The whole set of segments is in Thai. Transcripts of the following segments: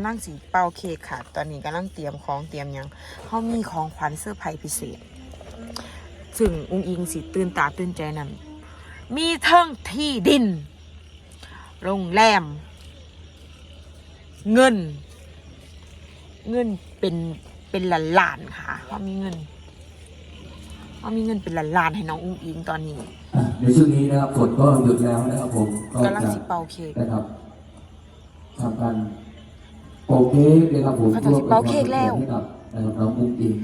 ำลังสีเป่าเค้กค่ะ ตอนนี้กำลังเตรียมของเตรียมหยังเขามีของขวัญเสื้อร์ไพรส์พิเศษ ซึ่งอุ้งอิงสีตื่นตาตื่นใจนำมีเทิงที่ดิน โรงแรม เงิน เงินเป็นเป็นล้านล้านๆค่ะเขามีเงินเขามีเงินเป็นล้านล้านๆให้น้องอุ้งอิงตอนนี้ ในช่วงนี้นะครับฝนก็หยุดแล้วนะครับผมก็กำลังจะสิเป่าเค้กนะครับทำการ เป่าเค้กนะครับผมเขาจะสิเป่าเค้กแล้วให้กับนะครับน้องมุ้งอิง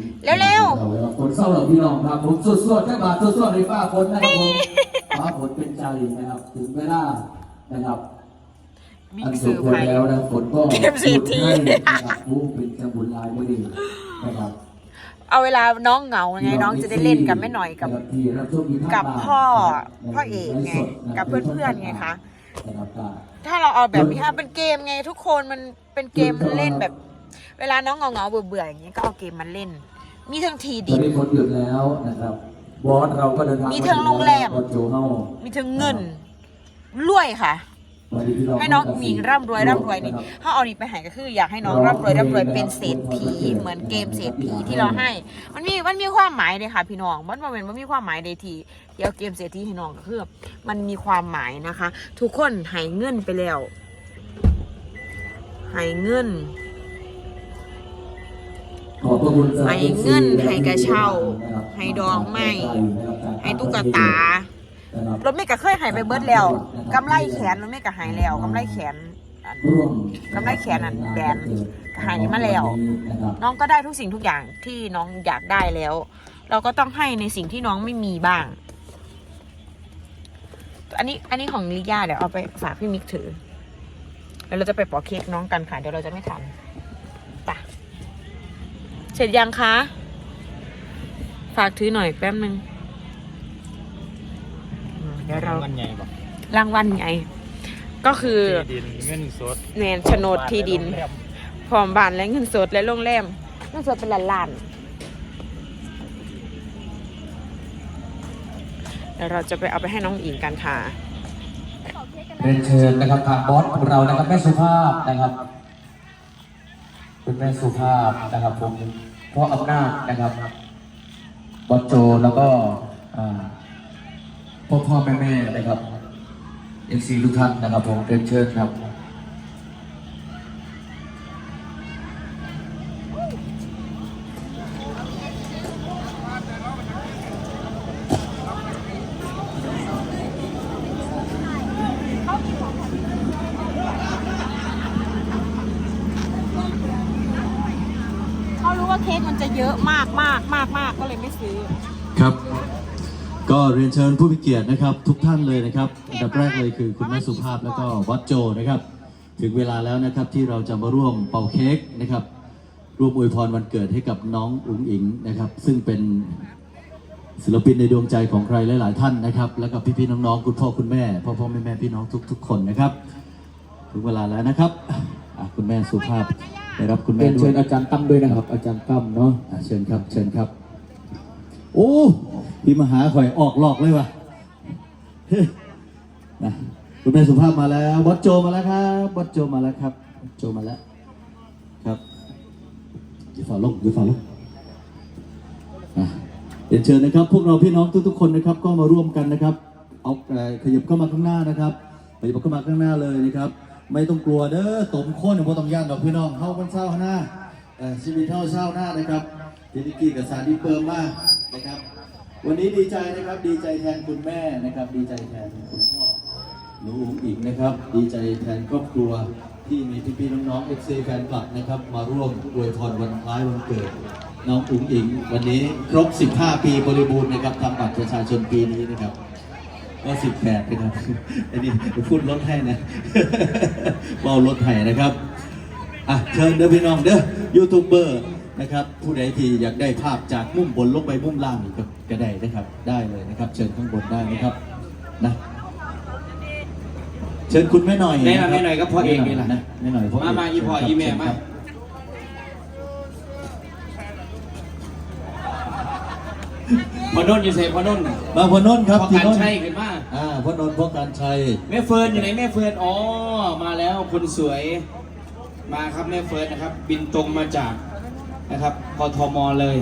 เร็วๆฝนเศร้าเหล่าพี่น้องครับผมสวดๆแค่บาทสวดๆในฟ้าฝนนะครับผมฟ้าฝนเป็นใจนะครับ ถึงเวลานะครับบิ๊อักนเซสุอดร์คไพนรส์แล้วนะฝนก็เกมเศรษฐีหยุดให้นะครับผู้เป็นจังบุญลายไม่ดีนะครับเอาเวลาน้องเหงาไงน้องจะได้เล่นกับแม่หน่อยกับที่รับชมอยู่ทางกับบ้านพ่อนะครับพ่อเอกไงลฟ์สดะกับเพื่อนๆไงคะ นะครับก็ถ้าเราเอาแบบนี้ค่ะเป็นเกมไงทุกคนมันเป็นเกมเล่นแบบ เวลาน้องเหงาๆเบื่อๆอย่างเงี้ยก็เอาเกมมาเล่น มีทั้งทีตอดินน นี้ฝนหยุดแล้วนะครับ บอสเราก็เดินทางมีเทิงโรงแรม บอสโจเฮามีทั้งเงินรวยค่ะ วันนี้พี่ให้น้องหญิงร่ำรวยร่ำรวยนี่ะคบถ้าเอานี่ไปใหายก็คือ อยากให้น้องร่ำรวยร่ำรวยเป็นเศรษฐีเหมือนเกมเศรษฐีที่เราให้ มันมีมันมีความหมายเลยค่ะ พี่น้อง มันบ่แมันมันมีความหมายใดที เดี๋ยวเกมเศรษฐีให้น้องก็คือมันมีความหมายนะคะ ทุกคนให้เงินไปแล้วให้เงินขอบพระคุณสำรับให้เงินให้กระเช้าให้ดอกไม้ ให้ตุ๊กตานะครับรถเมย์ก็เคยใหายไปเบิดแล้วกำไรแขนรถเมย์ก็ใหายแล้วกำไรแขนอัน ร่วมกำไรแขนอันแบนหายมาแล้ว นะครับ น้องก็ได้ทุกสิ่งทุกอย่างที่น้องอยากได้แล้ว เราก็ต้องให้ในสิ่งที่น้องไม่มีบ้าง อันนี้อันนี้ของลิยาเดี๋ยวเอาไปฝากพี่มิกถือ แล้วเราจะไปปอกเค้กน้องกันค่ะ เดี๋ยวเราจะไม่ทันไปะเสร็จยังคะ ฝากถือหน่อยแป๊บนึงอืมเดี๋ยวเรามันใหญ่ปะรางวัลไงก็คือที่ดินเงินสด แนนโฉนดที่ดิน พร้อมบ้านและเงินสดและโรงแรมเงินสดเป็นล้านล้ เดี๋ยวเราจะไปเอาไปให้น้องอิงกันค่ะ เรียนเชิญนะครับทางบอสของเรานะครับแม่สุภาพนะครับคุณแม่สุภาพนะครับผมพ่ออำนาจนะครับบอสโจแล้วก็พ่อพ่อแม่แม่นะครับเอ็นซีทุกท่านนะครับผมเรียนเชิญครับ เขารู้ว่าเค้กมันจะเยอะมากมากมากมากก็เลยไม่ซื้อ ครับ ก็ เรียนเชิญผู้มีเกียรตินะครับ ทุกท่านเลยนะครับอันดับแรกเลยคือคุณแม่สุภาพแล้วก็วัดโจนะครับ ถึงเวลาแล้วนะครับที่เราจะมาร่วมเป่าเค้กนะครับร่วมอวยพรวันเกิดให้กับน้องอุ๋งอิงนะครับ ซึ่งเป็นศิลปินในดวงใจของใครหลาย ๆ ท่านนะครับ แล้วก็พี่ ๆ น้อง ๆ คุณพ่อคุณแม่พ่อพ่อแม่แม่พี่น้องทุก ๆ คนนะครับ ถึงเวลาแล้วนะครับอะคุณแม่สุภาพได้รับคุณเรีแม่ยนด้เชิวยญอาจารย์ตั้มด้วยนะครับ อาจารย์ตั้มเนาะ อะเชิญครับเชิญครับ โอ้พี่มหาข่อยออกหลอกเลยว่ะนะคุณแม่สุภาพมาแล้วบอสโจมาแล้วครับบอสโจมาแล้วครับโจมาแล้ว ครับอย่าฝ่าลงอย่าฝ่าลงอะเรียนเชิญนะครับ พวกเราพี่น้องทุกๆคนนะครับ ก็มาร่วมกันนะครับ เอาเอขยับเข้ามาข้างหน้านะครับขยับเข้ามาข้างหน้าเลยนะครับ ไม่ต้องกลัวเด้อตมโค้นเพราต้องย่านดอกพี่น้องเข้ากันเศร้าหน้าชีวิตเท่าเศร้าหน้านะครับเดนิกี้กับสารดีเปิมมาก นะครับ วันนี้ดีใจนะครับดีใจแทนคุณแม่นะครับ ดีใจแทนคุณพ่อหนูอุ๋งอิงนะครับ ดีใจแทนครอบครัวที่มีพี่ๆน้องๆเอฟซีแฟนคลับนะครับ มาร่วมอวยพรวันคล้ายวันเกิด น้องอุ๋งอิง วันนี้ครบ 15 ปีบริบูรณ์นะครับทำบัตรประชาชนปีนี้นะครับก็สิบแปดนะครับ อันนี้พูดลดให้นะเบาลดให้นะครับ อะ เชิญเด้อพี่น้องเด้อยูทูบเบอร์ นะครับ ผู้ใดที่อยากได้ภาพจากมุมบนลงไปมุมล่างนี่ก็ก็ได้นะครับ ได้เลยนะครับ เชิญข้างบนได้นะครับนะเชิญคุณแม่หน่อยได้มาะครับแม่หน่อยก็พ่อเอกนี่แหละนะแม่หน่อยพ่อเอกมามาอีพ่อเชิญครับอีแม่เชิญมาครับพอนุ่นอยู่เสพพอนุ่นมาพอนนท์ครับพอที่การนนท์ใช่ขึ้นมาอ่าพ่อนนท์พ่อการชัย แม่เฟิร์นอยู่ไหนแม่เฟิร์นอ๋อมาแล้วคนสวยมาครับแม่เฟิร์นนะครับ บินตรงมาจาก นะครับกทมเลย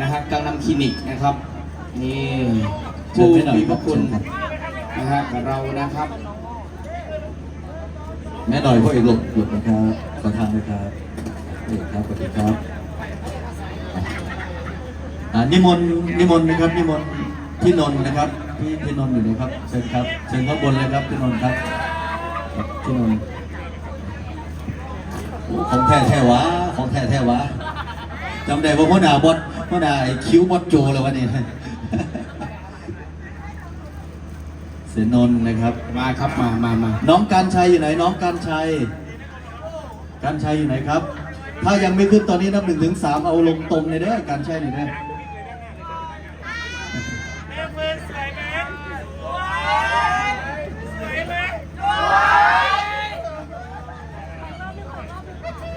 นะฮะกังนำคลินิกนะครับนี่เชิญผู้แม่หน่อยมีคพรับระคุณเชิญครับนะฮะกับเรานะครับ แม่หน่อยพ่อเอกหลบหลบนะครับขอทางเลยครับนี่ครับสวัสดีครับอ่านิมนต์นิมนต์นะครับนิมนต์พี่นนท์นะครับพี่พี่นนท์อยู่ไหนครับเชิญครับเชิญข้างบนเลยครับพี่นนท์ครับครับพี่นนท์โอ้ของแท้แท้หวะของแท้แท้หวะ จำได้ว่าพ่อหนาบอสพ่อหนาไอ้คิ้วบอสโจเลยวะนี่เสยนนท์นะครับ มาครับมามามาน้องการชัยอยู่ไหนน้องการชัยการชัยอยู่ไหนครับ ถ้ายังไม่ขึ้นตอนนี้นับหนึ่งถึงสามเอาลงตรงเลยเด้อการชัยหน่อยนะ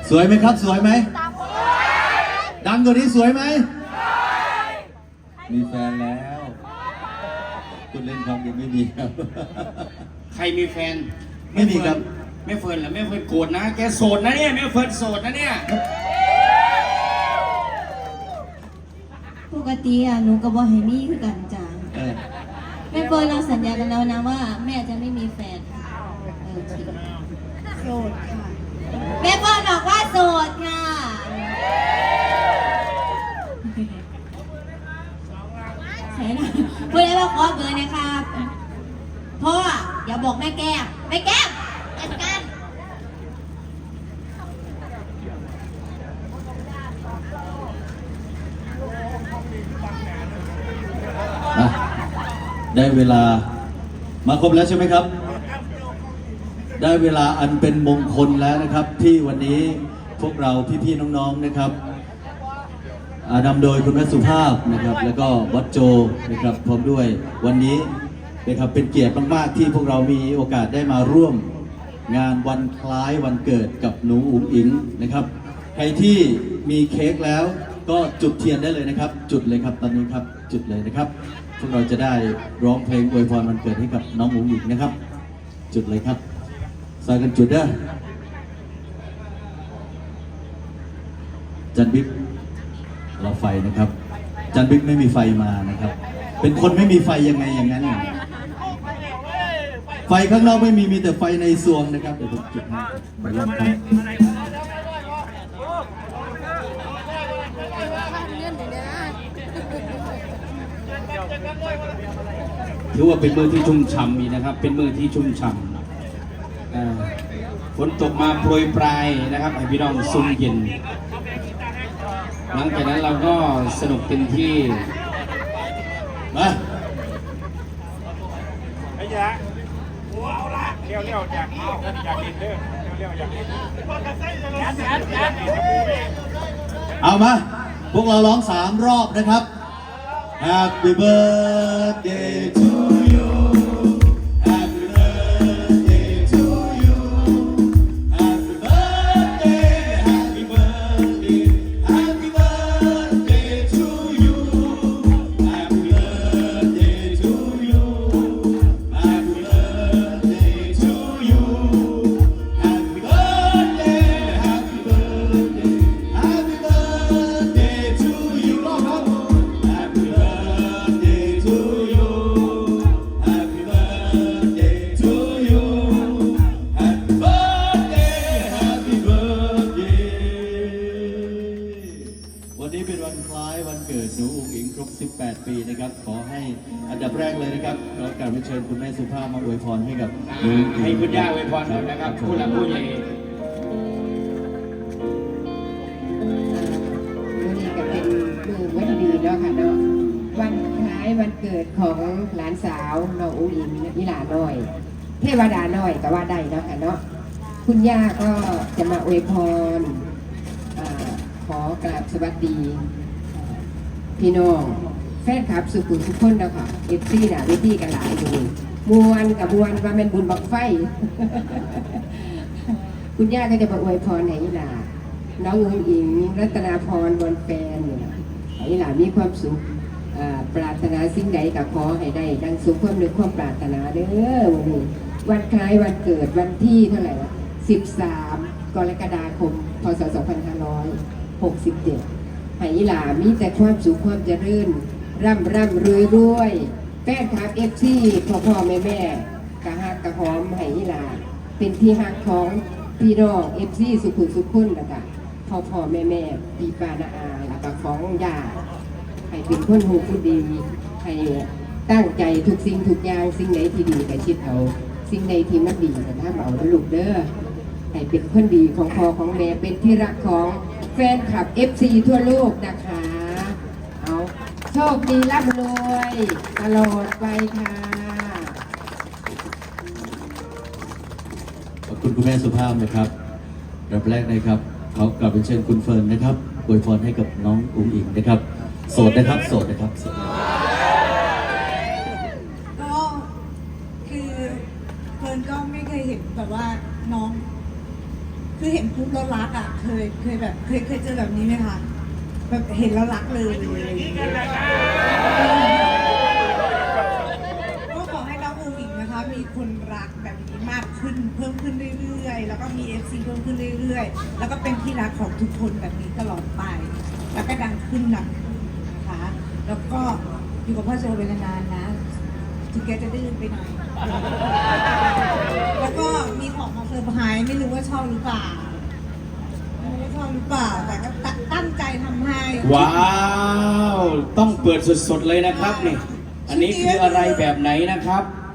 สวยไหมครับ สวยไหมดั งกว่านี้สวยไหมมีแฟนแล้วคุณเล่นคำยังไม่มีครับ ใครมีแฟนไม่มีครับแม่เฟิร์นเหรอแม่เฟิร์นโกรธนะ แกโสดนะเนี่ยแม่เฟิร์นโสดนะเนี่ย ปกติอะหนูกับว่าให้มีคือกันจ้าเออแม่เฟิร์นเราสัญญากันแล้วนะว่า แม่จะไม่มีแฟนเออจริงโสดค่ะแม่เฟิร์นบอกว่าโสดค่ะใช่นะ พ่อเบอร์นะครับพ่ออย่าบอกแม่แก้มแม่แก้มจัดการอะได้เวลามาครบแล้วใช่ไหมครับ ได้เวลาอันเป็นมงคลแล้วนะครับ ที่วันนี้พวกเราพี่ๆน้องๆนะครับ นำโดยคุณแม่สุภาพนะครับ แล้วก็วัดโจนะครับพร้อมด้วยวันนี้นะครับเป็นเกียรติมากๆที่พวกเรามีโอกาสได้มาร่วม งานวันคล้ายวันเกิดกับหนูอุ๋งอิงนะครับ ใครที่มีเค้กแล้วก็จุดเทียนได้เลยนะครับ จุดเลยครับตอนนี้ครับจุดเลยนะครับพวกเราจะได้ร้องเพลงอวยพรวันเกิดให้กับน้องอุ๋งอิงนะครับ จุดเลยครับซอยกันจุดเด้อจันบิ๊ก เราไฟนะครับจันบิ๊กไม่มีไฟมานะครับ เป็นคนไม่มีไฟยังไงอย่างนั้น ไฟข้างนอกไม่มีมีแต่ไฟในซวงนะครับเดี๋ยวผมจุดให้ไปริ่มครับถือว่าเป็นมือที่ชุ่มฉ่ำอีกนะครับ เป็นมือที่ชุ่มฉ่ำฝนตกมาโปรยปลายนะครับให้พี่น้องซุ่มเย็น หลังจากนั้นเราก็สนุกเต็มที่มาไอ้ยะโอ้เอาละเลี้ยวเลี้ยวอยากเอาอยากกินเด้อเลี้ยวเลี้ยวอยากกินยัดยัดยัดเอามา พวกเราร้องสามรอบนะครับ Happy birthday to เกิดของหลานสาวน้องอุ้งอิงนิลาน้อย เทวดาน้อยก็ว่าได้เนาะค่ะเนาะคุณย่าก็จะมาอวยพรอขอกราบสวัสดี พี่น้องแฟนคลับสุขุมทุกคนนะคะเอฟซีน่ะเวทีกันหลายอยู่มวนกับมวนว่าเป็นบุญบักไฟ คุณย่าก็จะมาอวยพรให้อีหลาน้องอุ้งอิงรัตนาพรบนแฟนเนี่ยให้หลามีความสุข ปรารถนาสิ่งใดกับขอให้ได้ดังสุขความนึกความปรารถนาเด้อวันนี้วันคล้ายวันเกิดวันที่เท่าไหร่ละ13 กรกฎาคม พศ 2567ให้อีหลามีแต่ความสุขความเจริญ ร่ำร่ำรวยรวยแฟนคลับเอฟซีพ่อพ่อแม่แม่กะฮักกะหอมให้หลาเป็นที่ฮักของพี่น้องเอฟซีสุขุมสุขคุณแล้วก็พ่อพ่อแม่แม่ปีปานาอาแล้วก็ของยา ให้เป็นคนหูผู้ดีให้ตั้งใจทุกสิ่งทุกอย่างสิ่งไหนที่ดีก็ชิดเอา สิ่งใดที่มันดีก็ทำเอาเด้อลูกเด้อให้เป็นคนดีของพ่อของแม่เป็นที่รักของแฟนคลับเอฟซีทั่วโลกนะคะ เอาโชคดีร่ำรวยตลอดไปค่ะขอบคุณคุณแม่สุภาพนะครับรับแรกนะครับเขากลับเป็นเชิญคุณเฟิร์นนะครับอวยพรให้กับน้องอุ้งอิงนะครับ โสดนะครับโสดนะครับโสดก็คือเฟิร์นก็ไม่เคยเห็นแบบว่าน้อง คือเห็นปุ๊บแล้วรักอะเคยเคยแบบเคยเคยเจอแบบนี้ไหมคะแบบเห็นแล้วรักเลยอะไรอย่างเงี้ยก็ขอให้น้องอูอิงนะคะ มีคนรักแบบนี้มากขึ้นเพิ่มขึ้นเรื่อยๆ แล้วก็มีเอฟซีเพิ่มขึ้นเรื่อยๆ แล้วก็เป็นที่รักของทุกคนแบบนี้ตลอดไป แล้วก็ดังขึ้นดังขึ้น แล้วก็อยู่กับพ่อโจเป็นนานๆนะถึงแกจะดื้อไปหน่อยแล้วก็มีของมาเซอร์ไพรส์ไม่รู้ว่าชอบหรือเปล่าไม่รู้ว่าชอบหรือเปล่าแต่ก็ตตั้งใจทำให้ว้าว ต้องเปิดสดๆเลยนะครับนี่ อันนี้คืออะไรแบบไหนนะครับเกือบ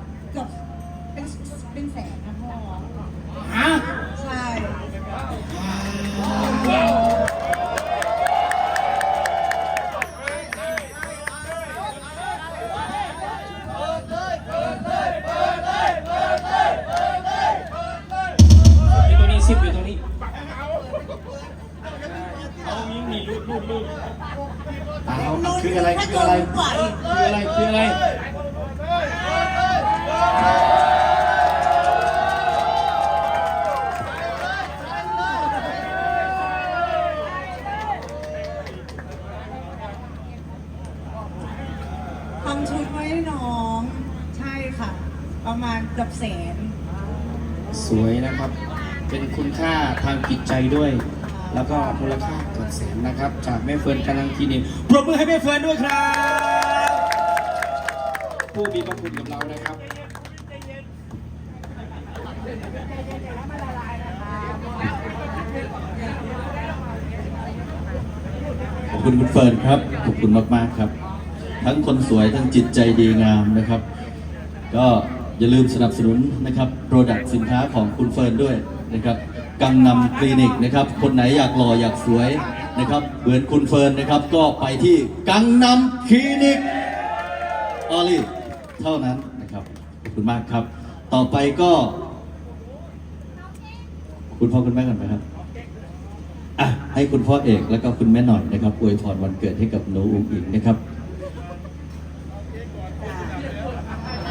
แสนนะครับ จากแม่เฟิร์นกำลังทีนินปรบมือให้แม่เฟิร์นด้วยครับ ผู้มีพระคุณกับเรานะครับขอบคุณคุณเฟิร์นครับ ขอบคุณมาก ๆ ครับ ทั้งคนสวยทั้งจิตใจดีงามนะครับ ก็อย่าลืมสนับสนุนนะครับโปรดักต์สินค้าของคุณเฟิร์นด้วยนะครับกังนำคลินิกนะครับ คนไหนอยากหล่ออยากสวย นะครับ เหมือนคุณเฟิร์นนะครับ ก็ไปที่กังนำคลินิกออลี่เท่านั้นนะครับขอบคุณมากครับ ต่อไปก็ คุณพ่อคุณแม่กันไหมครับอะให้คุณพ่อเอกแล้วก็คุณแม่หน่อยนะครับอวยพรวันเกิดให้กับหนูอุ้งอิงนะครับ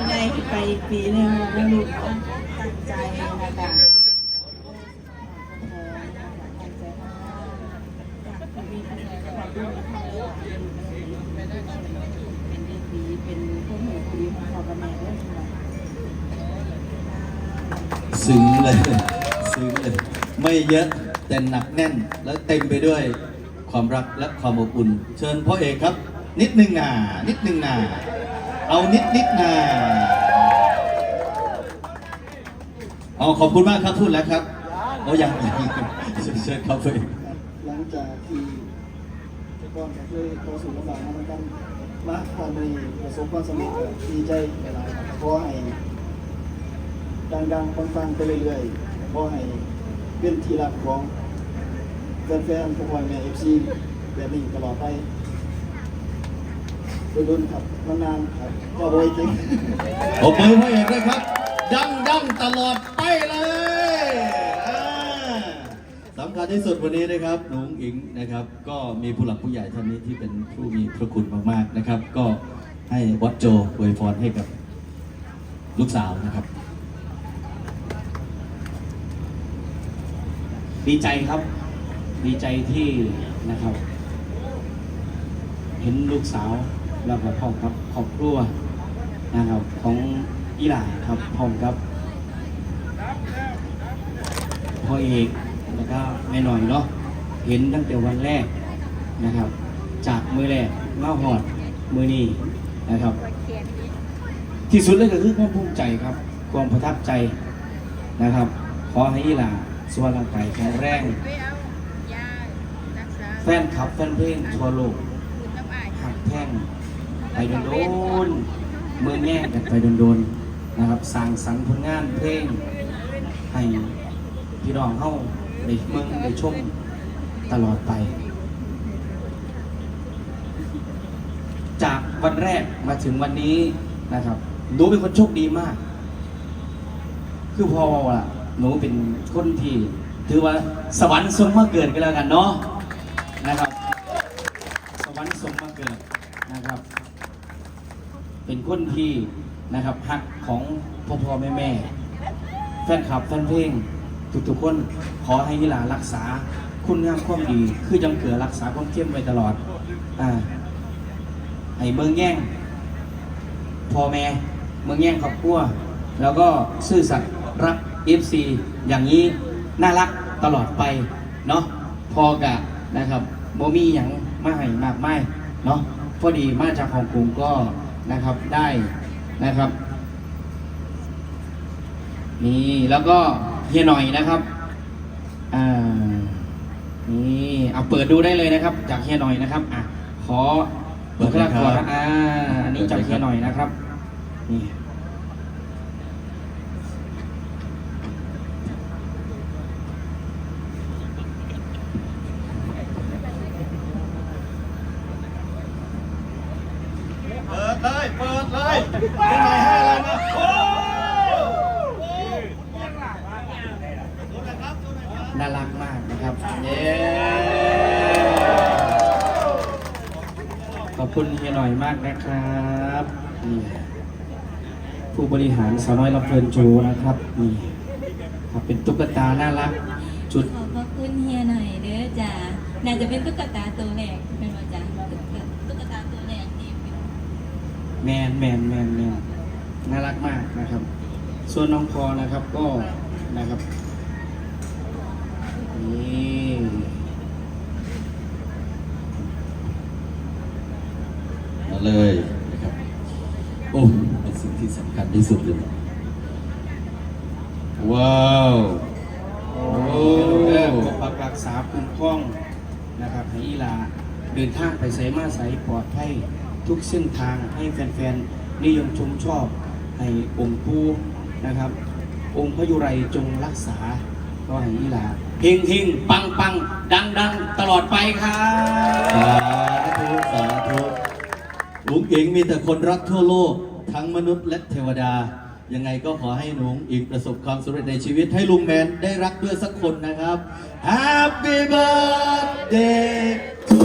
ได้ไปปีแล้วลูกตั้งใจนะคะตั้งใจทำงานอยากจะมีคะแนนความรู้เป็นเด็กดีเป็นผู้หูดีของพ่อกับแม่ด้วยค่ะ ซึ้งเลยซึ้งเลยไม่เยอะแต่หนักแน่นและเต็มไปด้วยความรักและความอบอุ่น เชิญพ่อเอกครับ นิดหนึ่งนานิดหนึ่งนาเอานิดนิดนาเอาขอบคุณมากครับพูดแล้วครับโอ้ยังเชิญครับพ่อเอกหลังจากที่แต่ก่อนก็เคยต่อสู้ลำบากมาเหมือนกันมาตอนนี้ประสบความสำเร็จดีใจหลายๆครับขอให้ ดังๆปังๆไปเรื่อยๆขอให้เป็นที่รักของแฟนๆทุกคนในเอฟซีแบบนี้ตลอดไปรุ่นๆครับนานๆครับก็โวยจริงโอเคพ่อเอกด้วยครับดังดังตลอดไปเลยสำคัญที่สุดวันนี้นะครับหนุงอิงนะครับ ก็มีผู้หลักผู้ใหญ่ท่านนี้ที่เป็นผู้มีพระคุณมากๆนะครับ ก็ให้วัดโจอวยพรให้กับลูกสาวนะครับ ดีใจครับ ดีใจที่นะครับ เห็นลูกสาวแล้วก็พร้อครับครอบครัวนะครับของอีหลาครับพร้อครับพ่อเอกแล้วก็แม่หน่อยเนาะเห็นตั้งแต่วันแรกนะครับ จากมือแรกเล่าหอดมือนี้นะครับ ที่สุดเลยก็คือความภูมิใจครับ ความประทับใจนะครับ ขอให้อีหลา สวรรค์กายแข็งแรงแฟนคลับแฟนเพลงทั่วโลกหักแท่งไปโดนโดนๆมือแง่กันไปโดนโดนๆนะครับสร้างสรรค์ผลงานเพลง ให้พี่น้องเข้าได้เมืองได้ชมตลอดไป จากวันแรกมาถึงวันนี้นะครับหนูเป็นคนโชคดีมาก คือพอว่า หนูเป็นคนที่ถือว่าสวรรค์ทรงมาเกิดกันแล้วกันเนาะนะครับ สวรรค์ทรงมาเกิดนะครับ เป็นคนที่นะครับฮักของพ่อพ่อแม่แม่แฟนคลับแฟนเพลงทุกๆคนขอให้นิลารักษาคุณงามความดี คือจังเกือรักษาความเข้มไว้ตลอดอ่าให้เมืองแย่งพ่อแม่เมืองแย่งครอบครัว แล้วก็ซื่อสัตย์รัก FC อย่างนี้น่ารักตลอดไปเนาะพอกะนะครับโมมีอย่างมาให้มากไม่เนาะพอดีมาจากฮ่องกงก็นะครับได้นะครับนี่แล้วก็เฮียหน่อยนะครับอ่านี่เอาเปิดดูได้เลยนะครับ จากเฮียหน่อยนะครับอะขอเปิดเลยครับบุลากรอ่าอันนี้จากเฮียหน่อยนะครับนี่ เปิดเลย เปิดเลยเป็นไงให้อะไรมาโอ้น่ารักมากนะครับเย้ขอบคุณเฮียหน่อยมากนะครับนี่ผู้บริหารสาวน้อยลำเพลินโชว์นะครับนี่ครับเป็นตุ๊กตาน่ารักจุดขอบพระคุณเฮียหน่อยเด้อจ้าน่าจะเป็นตุ๊กตาตัวแรกเป็นว่าจ้าตุ๊กตาตัวแรกที่เป็น แมนแมนแมนแมนน่ารักมากนะครับ ส่วนน้องพอนะครับก็นะครับนี่มาเลยนะครับโอ้เป็นสิ่งที่สำคัญที่สุดเลยว้าวโอ้ปกปักรักษาคุ้มครองนะครับให้อีหลาเดินทางไปใส่มาใส่ปลอดภัย ทุกเส้นทางให้แฟนๆ นิยมชมชอบให้องค์ปู่นะครับ องค์พระยุไรจงรักษาก็ให้อีหลาเฮงเฮงปังปังดังดังตลอดไปครับสาธุสาธุลุงอิงมีแต่คนรักทั่วโลก ทั้งมนุษย์และเทวดา ยังไงก็ขอให้หลุงอิงประสบความสำเร็จในชีวิตให้ลุงแมนได้รักด้วยสักคนนะครับ Happy birthday to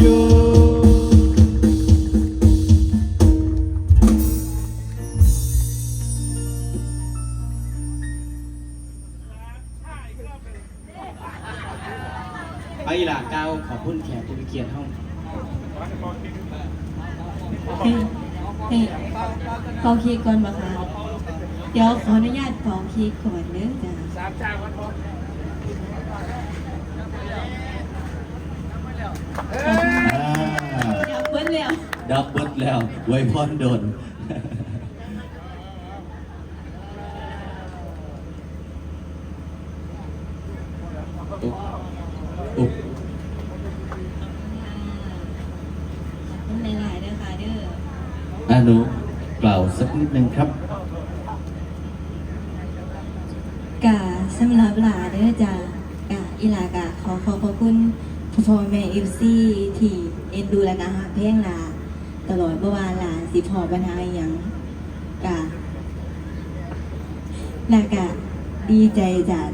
you ไปอีหลาเก้าขอบคุณแขกผู้มีเกียรติห้องเฮ้ยเฮ้ยเป่าเค้กก่อนบ่คะเดี๋ยวขออนุญาตเป่าเค้กก่อนเด้อจ้าดับเบิ้ลแล้วดับเบิลแล้วไวยพรโดน อุ๊บอุ๊บ ขอบคุณหลายๆเด้อค่ะเด้อ อานุกล่าวสัก นิดนึงครับกะสำหรับหลาเด้อจ้ากะอีหลากะขอขอบพระคุณพ่อพ่อแม่เอฟซีที่เอ็นดูและกะหาเพลงหลาตลอดเมื่อวานหลานสิพอปัญหาอหย่างกะนากะดีใจจัด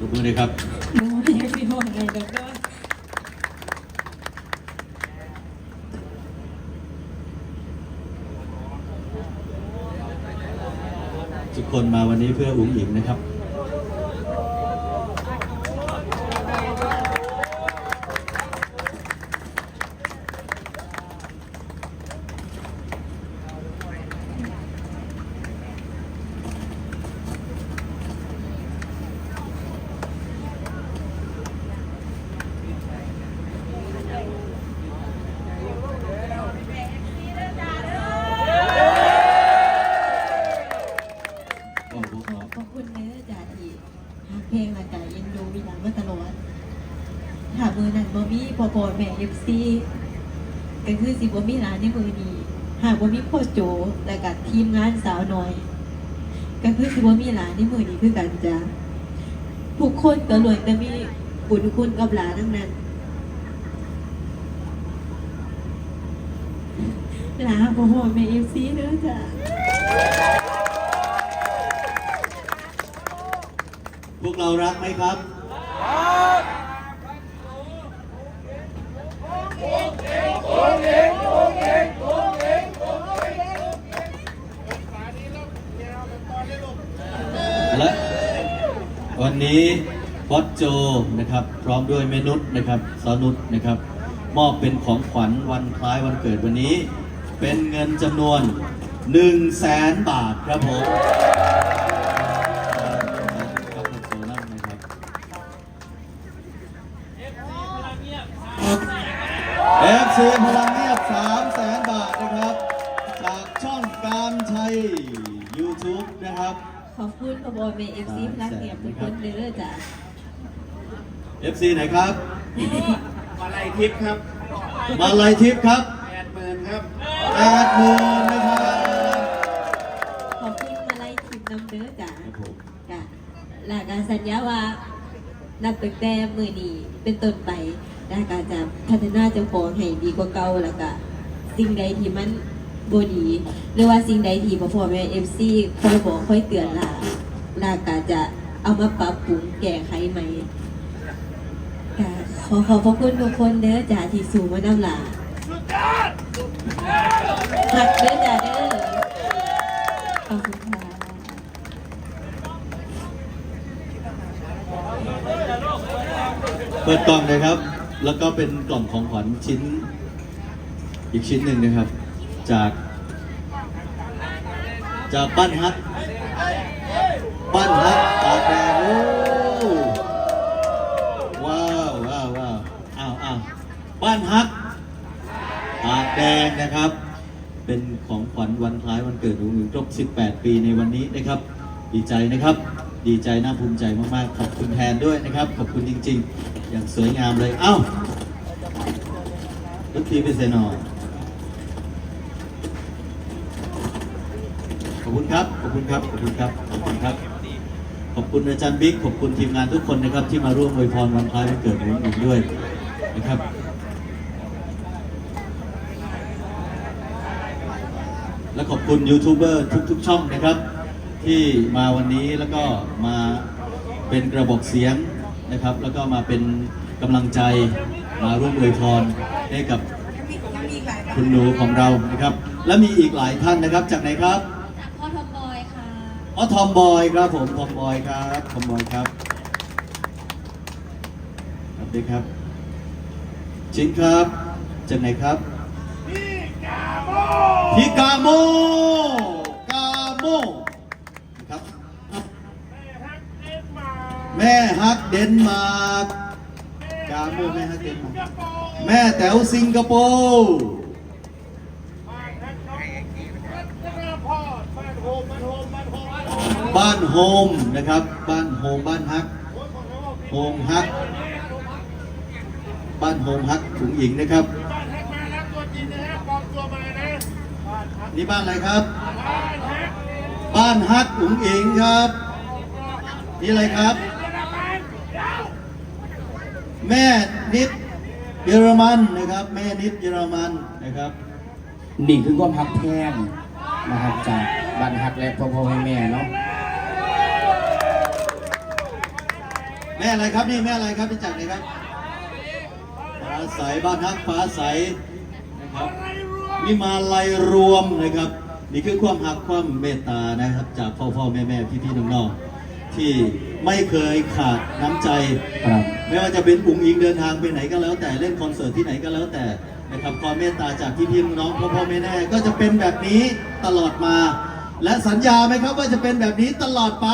ยกมือเลยครับน้องพี่พี่ห้องไงแล้วก็ ทุก คนมาวันนี้เพื่ออุ้งอิงนะครับ ขอขอบคุณเนื้อจ่าที่ฮักเพลงและกะเย็นดูวิลามาตลอดถ้ามือนั้นบ่มีพอพอแม่เอฟซีก็ คือสิบ่มีหลานในมือนี้หากบ่มีพ่อโจและกับทีมงานสาวน้อย ก็คือสิบ่มีหลานในมือนี้คือกันจ้ะทุกคนก็ล้วนแต่มีบุญคุณกับหลานทั้งนั้นหลานพ่อพ่อแม่เอฟซีเด้อจ้ะพวกเรารักไหมครับ และวันนี้บอสโจนะครับ พร้อมด้วยเมนุษนะครับสอนุษนะครับ มอบเป็นของขวัญวันคล้ายวันเกิดวันนี้ เป็นเงินจำนวน 1 0 0 0 0แสนบาทครับผม คุณขบวนเมเอฟซีพลังเงียบทุกคนเลยเด้อจ้ะ FC ไหนครับ มาลัยทิพย์ครับมาลัยทิพย์ครับแปดหมื่นครับ แปดหมื่นนะครับขอบคุณมาลัยทิพย์นำเด้อจ้ะครับผมจ้ะหลักการสัญญาว่านับตั้งแต่มือนี้เป็นต้นไปและการจะพัฒนาเจ้าของให้ดีกว่าเก่าแล้วก็สิ่งใดที่มันบดี หรือว่าสิ่งใดที่พ่อแม่เอฟซีคอยบอกคอยเตือนล่ะ ลาก็จะเอามาปรับปรุงแก้ไขใหม่ค่ะขอขอบพระคุณทุกคนเด้อจ้าที่สู่มานำหลาหักเด้อจ้าเด้อขอบคุณค่ะเปิดกล่องเลยครับ แล้วก็เป็นกล่องของขวัญชิ้น อีกชิ้นหนึ่งนะครับ จาก จากบ้านฮัก บ้านฮักปากแดงโอ้ว้าวว้าวว้าวอ้าวอ้าวบ้านฮักปากแดงนะครับ เป็นของขวัญวันคล้ายวันเกิดของหนูครบ 18 ปีในวันนี้นะครับ ดีใจนะครับ ดีใจน่าภูมิใจมากๆ ขอบคุณแทนด้วยนะครับ ขอบคุณจริงๆ อย่างสวยงามเลย เอ้าดนตรีไปเซนอยขอบคุณครับ ขอบคุณครับ ขอบคุณครับ ขอบคุณครับ ขอบคุณอาจารย์บิ๊กขอบคุณทีมงานทุกคนนะครับ ที่มาร่วมอวยพรวันคล้ายวันเกิดของผมด้วยนะครับและขอบคุณยูทูบเบอร์ทุกๆ ช่องนะครับ ที่มาวันนี้แล้วก็มาเป็นกระบอกเสียงนะครับ แล้วก็มาเป็นกำลังใจมาร่วมอวยพรให้กับคุณหนูของเรานะครับ และมีอีกหลายท่านนะครับจากไหนครับ พ่อทอมบอยค่ะ อ๋อทอมบอยครับผมทอมบอยครับทอมบอยครับสวัสดีครับ ชินครับจากไหนครับพี่กาโมกาโมครับแม่ฮักเดนมาร์กกาโมแม่ฮักเดนมาร์กแม่แต๋วสิงคโปร์ บ้านโฮมนะครับ บ้านโฮมบ้านฮักโฮมฮัก บ้านโฮมฮักถุงหญิงนะครับนี่บ้านอะไรครับ บ้านฮักอุ๋งอิงครับ นี่อะไรครับ แม่นิดเยอรมันนะครับ แม่นิดเยอรมันนะครับ นี่คือความฮักแพงนะครับจากบ้านฮักและพ่อพ่อแม่แม่เนาะ แม่อะไรครับนี่แม่อะไรครับพี่จักรนี่ครับฟ้าใสบ้านฮักฟ้าใสนะครับนี่มาลัยรวมนะครับ นี่คือความหักความเมตตานะครับ จากพ่อพ่อแม่แม่พี่พี่น้องน้องๆที่ไม่เคยขาดน้ำใจครับไม่ว่าจะเป็นอุ้งอิงเดินทางไปไหนก็แล้ว แต่เล่นคอนเสิร์ตที่ไหนก็แล้วแต่นะครับความเมตตาจากพี่พี่น้องพ่อพ่อแม่แม่ก็จะเป็นแบบนี้ตลอดมา และสัญญาไหมครับว่าจะเป็นแบบนี้ตลอดไป